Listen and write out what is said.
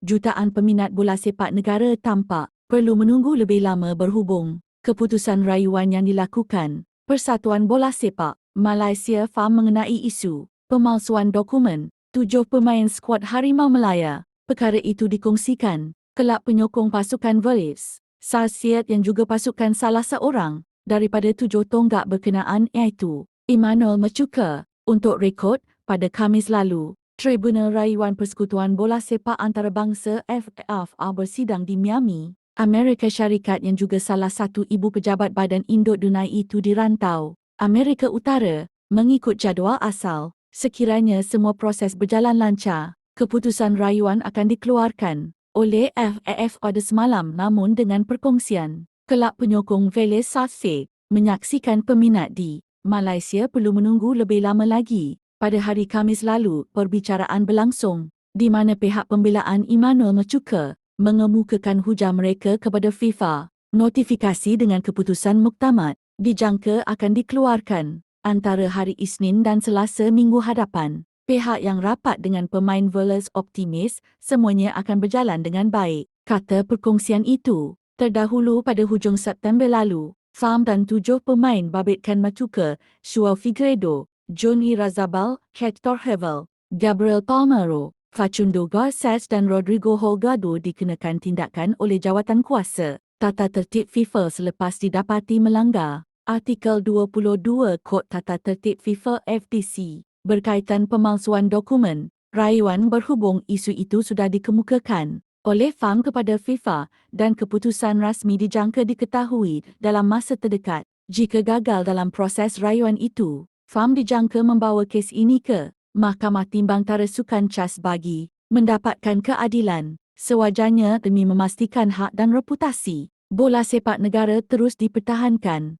jutaan peminat bola sepak negara tampak perlu menunggu lebih lama berhubung keputusan rayuan yang dilakukan Persatuan Bola Sepak Malaysia FAM mengenai isu pemalsuan dokumen tujuh pemain skuad Harimau Melaya. Perkara itu dikongsikan kelab penyokong pasukan Verifs, Sarsiat yang juga pasukan salah seorang daripada tujuh tonggak berkenaan iaitu Immanuel Machuka untuk rekod pada Khamis lalu. Tribunal Rayuan Persekutuan Bola Sepak Antarabangsa FAFA bersidang di Miami, Amerika Syarikat yang juga salah satu ibu pejabat badan induk dunia itu di rantau, Amerika Utara, mengikut jadual asal. Sekiranya semua proses berjalan lancar, keputusan rayuan akan dikeluarkan oleh FAF pada semalam namun dengan perkongsian. Kelab penyokong Veles Sarsay menyaksikan peminat di Malaysia perlu menunggu lebih lama lagi. Pada hari Kamis lalu, perbicaraan berlangsung di mana pihak pembelaan Immanuel Machuka mengemukakan hujah mereka kepada FIFA. Notifikasi dengan keputusan muktamad dijangka akan dikeluarkan antara hari Isnin dan Selasa minggu hadapan. Pihak yang rapat dengan pemain Velas optimis semuanya akan berjalan dengan baik. Kata perkongsian itu, terdahulu pada hujung September lalu, FAM dan tujuh pemain babitkan Machuka, Shua Figueredo, Johnny Razabal, Hector Hevel, Gabriel Palmero, Facundo Garces dan Rodrigo Holgado dikenakan tindakan oleh jawatan kuasa tata tertib FIFA selepas didapati melanggar Artikel 22 Kod Tata Tertib FIFA FDC berkaitan pemalsuan dokumen. Rayuan berhubung isu itu sudah dikemukakan oleh FAM kepada FIFA dan keputusan rasmi dijangka diketahui dalam masa terdekat. Jika gagal dalam proses rayuan itu, FAM dijangka membawa kes ini ke Mahkamah Timbang Tarasukan Cas bagi mendapatkan keadilan sewajarnya demi memastikan hak dan reputasi bola sepak negara terus dipertahankan.